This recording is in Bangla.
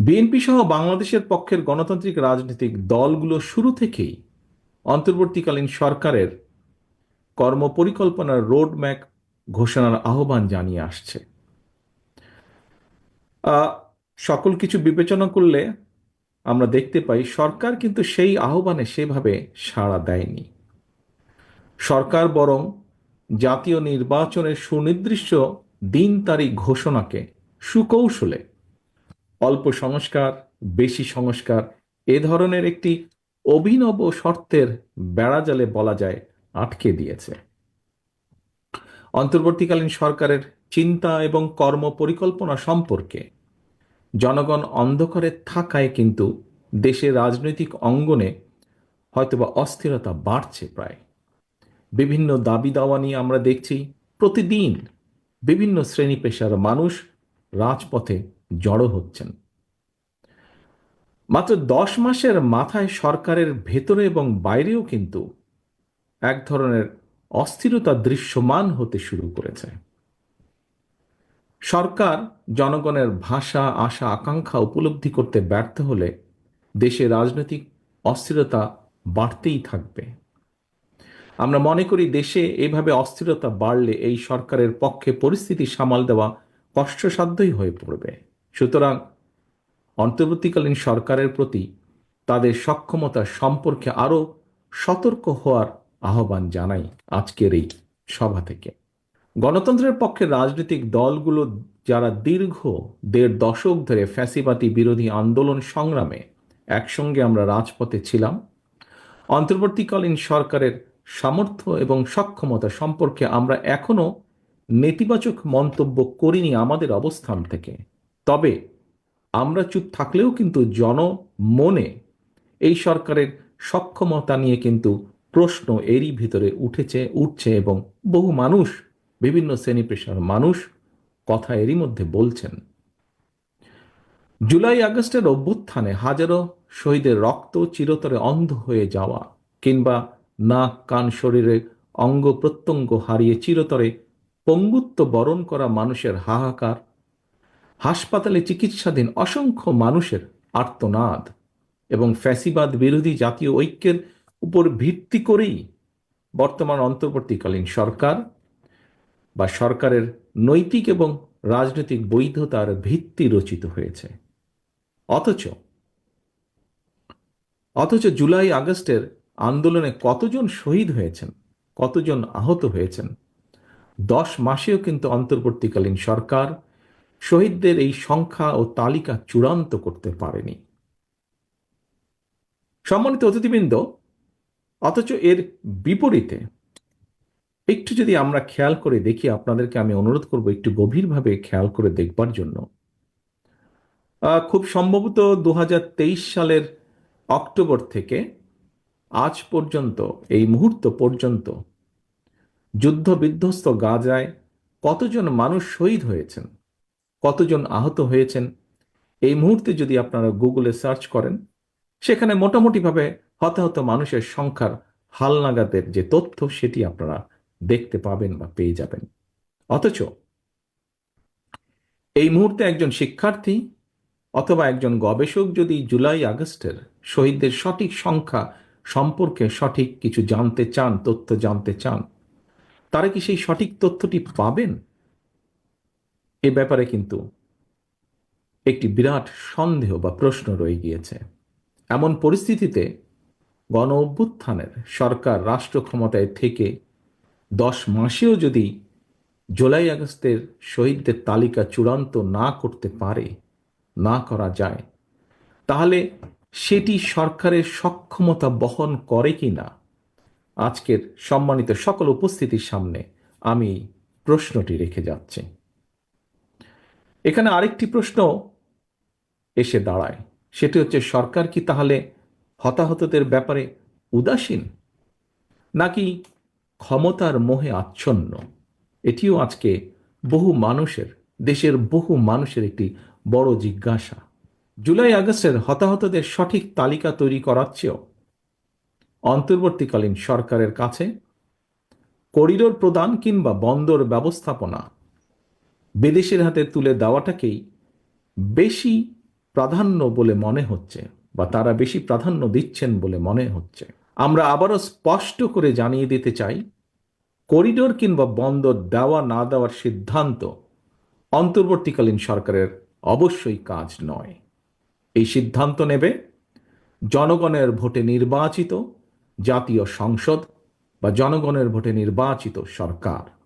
বিএনপি সহ বাংলাদেশের পক্ষের গণতান্ত্রিক রাজনৈতিক দলগুলো শুরু থেকেই অন্তর্বর্তীকালীন সরকারের কর্মপরিকল্পনার রোডম্যাপ ঘোষণার আহ্বান জানিয়ে আসছে। সকল কিছু বিবেচনা করলে আমরা দেখতে পাই সরকার কিন্তু সেই আহ্বানে সেভাবে সাড়া দেয়নি। সরকার বরং জাতীয় নির্বাচনের সুনির্দিষ্ট দিন তারিখ ঘোষণাকে সুকৌশলে অল্প সংস্কার, বেশি সংস্কার, এ ধরনের একটি অভিনব শর্তের বেড়াজালে বলা যায়, আটকে দিয়েছে। অন্তর্বর্তীকালীন সরকারের চিন্তা এবং কর্ম পরিকল্পনা সম্পর্কে জনগণ অন্ধকারে থাকায় কিন্তু দেশের রাজনৈতিক অঙ্গনে হয়তোবা অস্থিরতা বাড়ছে প্রায়। বিভিন্ন দাবি দাওয়া নিয়ে আমরা দেখছি, প্রতিদিন বিভিন্ন শ্রেণি পেশার মানুষ রাজপথে জড়ো হচ্ছেন। মাত্র দশ মাসের মাথায় সরকারের ভেতরে এবং বাইরেও কিন্তু এক ধরনের অস্থিরতা দৃশ্যমান হতে শুরু করেছে। সরকার জনগণের ভাষা, আশা, আকাঙ্ক্ষা উপলব্ধি করতে ব্যর্থ হলে দেশে রাজনৈতিক অস্থিরতা বাড়তেই থাকবে। আমরা মনে করি দেশে এভাবে অস্থিরতা বাড়লে এই সরকারের পক্ষে পরিস্থিতি সামাল দেওয়া কষ্টসাধ্যই হয়ে পড়বে। সুতরাং অন্তর্বর্তীকালীন সরকারের প্রতি তাদের সক্ষমতা সম্পর্কে আরও সতর্ক হওয়ার আহ্বান জানাই আজকের এই সভা থেকে। গণতন্ত্রের পক্ষে রাজনৈতিক দলগুলো যারা দীর্ঘ দেড় দশক ধরে ফ্যাসিবাদী বিরোধী আন্দোলন সংগ্রামে একসঙ্গে আমরা রাজপথে ছিলাম, অন্তর্বর্তীকালীন সরকারের সামর্থ্য এবং সক্ষমতা সম্পর্কে আমরা এখনও নেতিবাচক মন্তব্য করিনি আমাদের অবস্থান থেকে। তবে আমরা চুপ থাকলেও কিন্তু জনমনে এই সরকারের সক্ষমতা নিয়ে কিন্তু প্রশ্ন এরই ভিতরে উঠেছে, উঠছে এবং বহু মানুষ, বিভিন্ন শ্রেণি পেশার মানুষ কথা এরই মধ্যে বলছেন। জুলাই আগস্টের অভ্যুত্থানে হাজারো শহীদের রক্ত চিরতরে অন্ধ হয়ে যাওয়া কিংবা নাক, কান, শরীরে অঙ্গ প্রত্যঙ্গ হারিয়ে চিরতরে পঙ্গুত্ব বরণ করা মানুষের হাহাকার হাসপাতালে চিকিৎসাধীন অসংখ্য মানুষের আর্তনাদ এবং ফ্যাসিবাদ বিরোধী জাতীয় ঐক্যের উপর ভিত্তি করেই বর্তমান অন্তর্বর্তীকালীন সরকার বা সরকারের নৈতিক এবং রাজনৈতিক বৈধতার ভিত্তি রচিত হয়েছে। অথচ অথচ জুলাই আগস্টের আন্দোলনে কতজন শহীদ হয়েছেন, কতজন আহত হয়েছেন, দশ মাসেও কিন্তু অন্তর্বর্তীকালীন সরকার শহীদদের এই সংখ্যা ও তালিকা চূড়ান্ত করতে পারেনি। সম্মানিত অতিথিবৃন্দ, অথচ এর বিপরীতে একটু যদি আমরা খেয়াল করে দেখি, আপনাদেরকে আমি অনুরোধ করব একটু গভীরভাবে খেয়াল করে দেখবার জন্য। খুব সম্ভবত দু হাজার তেইশ সালের অক্টোবর থেকে আজ পর্যন্ত, এই মুহূর্ত পর্যন্ত যুদ্ধ বিধ্বস্ত গাজায় কতজন মানুষ শহীদ হয়েছেন? কতজন আহত হয়েছেন, এই মুহূর্তে যদি আপনারা গুগলে সার্চ করেন, সেখানে মোটামুটিভাবে হতাহত মানুষের সংখ্যার হালনাগাদের যে তথ্য, সেটি আপনারা দেখতে পাবেন বা পেয়ে যাবেন। অথচ এই মুহূর্তে একজন শিক্ষার্থী অথবা একজন গবেষক যদি জুলাই আগস্টের শহীদদের সঠিক সংখ্যা সম্পর্কে সঠিক কিছু জানতে চান, তথ্য জানতে চান, তারা কি সেই সঠিক তথ্যটি পাবেন? এ ব্যাপারে কিন্তু একটি বিরাট সন্দেহ বা প্রশ্ন রয়ে গিয়েছে। এমন পরিস্থিতিতে গণ অভ্যুত্থানের সরকার রাষ্ট্র ক্ষমতায় থেকে দশ মাসেও যদি জুলাই আগস্টের শহীদদের তালিকা চূড়ান্ত না করতে পারে, না করা যায়, তাহলে সেটি সরকারের সক্ষমতা বহন করে কি না? আজকের সম্মানিত সকল উপস্থিতির সামনে আমি প্রশ্নটি রেখে যাচ্ছি। এখানে আরেকটি প্রশ্ন এসে দাঁড়ায়। সেটি হচ্ছে, সরকার কি তাহলে হতাহতদের ব্যাপারে উদাসীন? নাকি ক্ষমতার মোহে আচ্ছন্ন? এটিও আজকে বহু মানুষের, দেশের বহু মানুষের একটি বড় জিজ্ঞাসা। জুলাই আগস্টের হতাহতদের সঠিক তালিকা তৈরি করার চেয়েও অন্তর্বর্তীকালীন সরকারের কাছে করিডোর প্রদান কিংবা বন্দর ব্যবস্থাপনা বিদেশের হাতে তুলে দেওয়াটাকেই বেশি প্রাধান্য বলে মনে হচ্ছে বা তারা বেশি প্রাধান্য দিচ্ছেন বলে মনে হচ্ছে। আমরা আবারও স্পষ্ট করে জানিয়ে দিতে চাই, করিডোর কিংবা বন্দর দেওয়া না দেওয়ার সিদ্ধান্ত অন্তর্বর্তীকালীন সরকারের অবশ্যই কাজ নয়। এই সিদ্ধান্ত নেবে জনগণের ভোটে নির্বাচিত জাতীয় সংসদ বা জনগণের ভোটে নির্বাচিত সরকার।